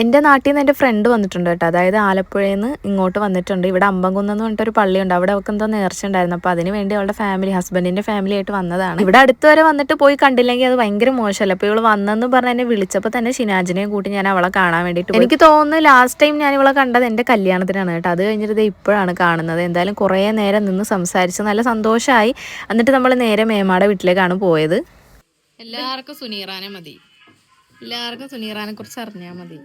എന്റെ നാട്ടിൽ നിന്ന് എന്റെ ഫ്രണ്ട് വന്നിട്ടുണ്ട് കേട്ടോ. അതായത് ആലപ്പുഴയിൽ നിന്ന് ഇങ്ങോട്ട് വന്നിട്ടുണ്ട്. ഇവിടെ അമ്പംകുന്ന് എന്ന് പറഞ്ഞിട്ടൊരു പള്ളിയുണ്ട്. അവിടെ അവൾക്ക് എന്തോ നേർച്ച ഉണ്ടായിരുന്നു. അപ്പോൾ അതിന് വേണ്ടി അവളുടെ ഫാമിലി ഹസ്ബൻഡിന്റെ ഫാമിലി ആയിട്ട് വന്നതാണ്. ഇവിടെ അടുത്ത് വരെ വന്നിട്ട് പോയി കണ്ടില്ലെങ്കിൽ അത് ഭയങ്കര മോശമല്ല? അപ്പോൾ ഇവൾ വന്നെന്ന് പറഞ്ഞ് എന്നെ വിളിച്ചപ്പോൾ തന്നെ ഷിനാജിനെയും കൂട്ടി ഞാൻ അവളെ കാണാൻ വേണ്ടിയിട്ട് പോയി. എനിക്ക് തോന്നുന്നു ലാസ്റ്റ് ടൈം ഞാൻ ഇവളെ കണ്ടത് എന്റെ കല്യാണത്തിനാണ് കേട്ടോ. അത് കഴിഞ്ഞിട്ട് ദേ ഇപ്പോഴാണ് കാണുന്നത്. എന്തായാലും കുറേ നേരം നിന്ന് സംസാരിച്ച് നല്ല സന്തോഷമായി എന്നിട്ട് നമ്മൾ നേരെ മേമാടെ വീട്ടിലേക്കാണ് പോയത്. എല്ലാവർക്കും സുനീറാനെ മതി. എല്ലാവർക്കും സുനീറാനെ കുറിച്ച് അറിഞ്ഞാൽ മതി.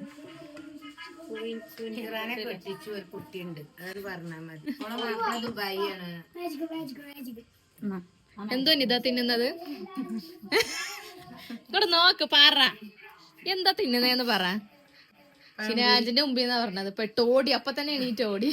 സുനീറാനെ കെട്ടിച്ചു ഒരു കുട്ടിയുണ്ട്. അത് പറഞ്ഞാൽ മതി. എന്തോ ഇതാ തിന്നുന്നത്? ഇങ്ങോട്ട് നോക്ക് പറ. എന്താ തിന്നുന്നതെന്ന് പറ. ഷിനാജിന്റെ മുമ്പിൽ നിന്നാ പറഞ്ഞത്. പെട്ടോടി. അപ്പൊ തന്നെ എണീറ്റ് ഓടി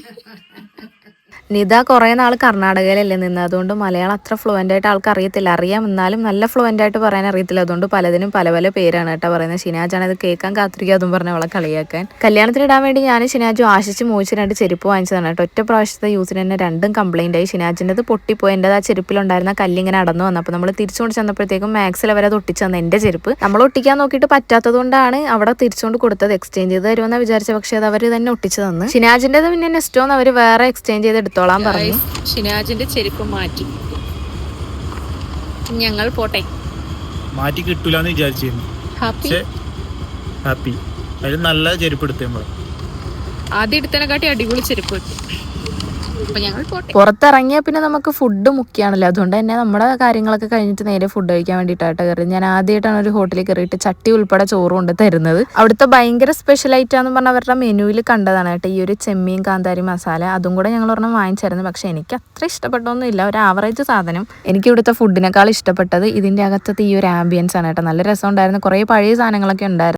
നിത കുറെ നാൾ കർണാടകയിലല്ലേ നിന്ന്. അതുകൊണ്ട് മലയാളം അത്ര ഫ്ലുവന്റ് ആയിട്ട് ആൾക്ക് അറിയത്തില്ല. അറിയാം എന്നാലും നല്ല ഫ്ലുവന്റ് ആയിട്ട് പറയാൻ അറിയത്തില്ല. അതുകൊണ്ട് പലതിനും പല പല പേരാണ് കേട്ടോ പറയുന്നത്. ഷിനാജാണ് അത് കേൾക്കാൻ കാത്തിരിക്കുക അതും പറഞ്ഞ അവളെ കളിയാക്കാൻ. കല്യാണത്തിന് ഇടാൻ വേണ്ടി ഞാൻ ഷിനാജു ആശിച്ച് മോഹിച്ച് രണ്ട് ചെരുപ്പ് വാങ്ങിച്ചതാണ് കേട്ടോ. ഒറ്റ പ്രാവശ്യത്തെ യൂസിന് തന്നെ രണ്ടും കംപ്ലൈന്റ് ആയി. ഷിനാജിന്റെത് പൊട്ടിപ്പോയി. എന്റെ ആ ചെരുപ്പിലുണ്ടായിരുന്ന കല്ലിങ്ങനെ അടന്നു വന്നു. അപ്പോൾ നമ്മൾ തിരിച്ചുകൊണ്ട് ചെന്നപ്പോഴത്തേക്കും മാക്സിൽ അവരെ അത് ഒട്ടിച്ചു തന്നെ എന്റെ ചെരുപ്പ്. നമ്മൾ ഒട്ടിക്കാൻ നോക്കിയിട്ട് പറ്റാത്തതുകൊണ്ടാണ് അവിടെ തിരിച്ചുകൊണ്ട് കൊടുത്തത്. എക്സ്ചേഞ്ച് ചെയ്ത് തരുമെന്ന് വിചാരിച്ച. പക്ഷേ അത് അവർ തന്നെ ഒട്ടിച്ചു തന്നു. ഷിനാജിന്റെത് പിന്നെ നെസ്റ്റോന്ന് അവർ വേറെ എക്സ്ചേഞ്ച് ചെയ്ത് എടുത്തോളാൻ പറഞ്ഞു. ഷിനാജിന്റെ ചെരുപ്പ് മാറ്റി. ഞങ്ങൾ പോട്ടെ. മാറ്റി കിട്ടൂലെന്ന് വിചാരിച്ചിരുന്നു. ഹാപ്പി അതിൽ നല്ല ചെരുപ്പ് എടുത്തേ ആദ്യം എടുത്തതിനെക്കാട്ടി അടിപൊളി ചെരുപ്പ് പുറത്തിറങ്ങിയ പിന്നെ നമുക്ക് ഫുഡ് മുഖ്യമാണല്ലോ അതുകൊണ്ട് തന്നെ നമ്മുടെ കാര്യങ്ങളൊക്കെ കഴിഞ്ഞിട്ട് നേരെ ഫുഡ് കഴിക്കാൻ വേണ്ടിയിട്ടായിട്ട് കയറി ഞാൻ ആദ്യമായിട്ടാണ് ഒരു ഹോട്ടലിൽ കയറിയിട്ട് ചട്ടി ഉൾപ്പെടെ ചോറ് കൊണ്ട് തരുന്നത്. അവിടുത്തെ ഭയങ്കര സ്പെഷ്യൽ ഐറ്റാന്ന് പറഞ്ഞാൽ അവരുടെ മെനുവിൽ കണ്ടതാണ് കേട്ടോ. ഈ ഒരു ചെമ്മീൻ കാന്താരി മസാല അതും കൂടെ ഞങ്ങൾ ഒരെണ്ണം വാങ്ങിച്ചായിരുന്നു. പക്ഷെ എനിക്ക് അത്ര ഇഷ്ടപ്പെട്ടൊന്നുമില്ല ഒരു ആവറേജ് സാധനം. എനിക്ക് ഇവിടുത്തെ ഫുഡിനേക്കാൾ ഇഷ്ടപ്പെട്ടത് ഇതിന്റെ അകത്തത്തെ ഈ ഒരു ആംബിയൻസ് ആണ് കേട്ടോ. നല്ല രസം ഉണ്ടായിരുന്നു കുറേ പഴയ സാധനങ്ങളൊക്കെ ഉണ്ടായിരുന്നു.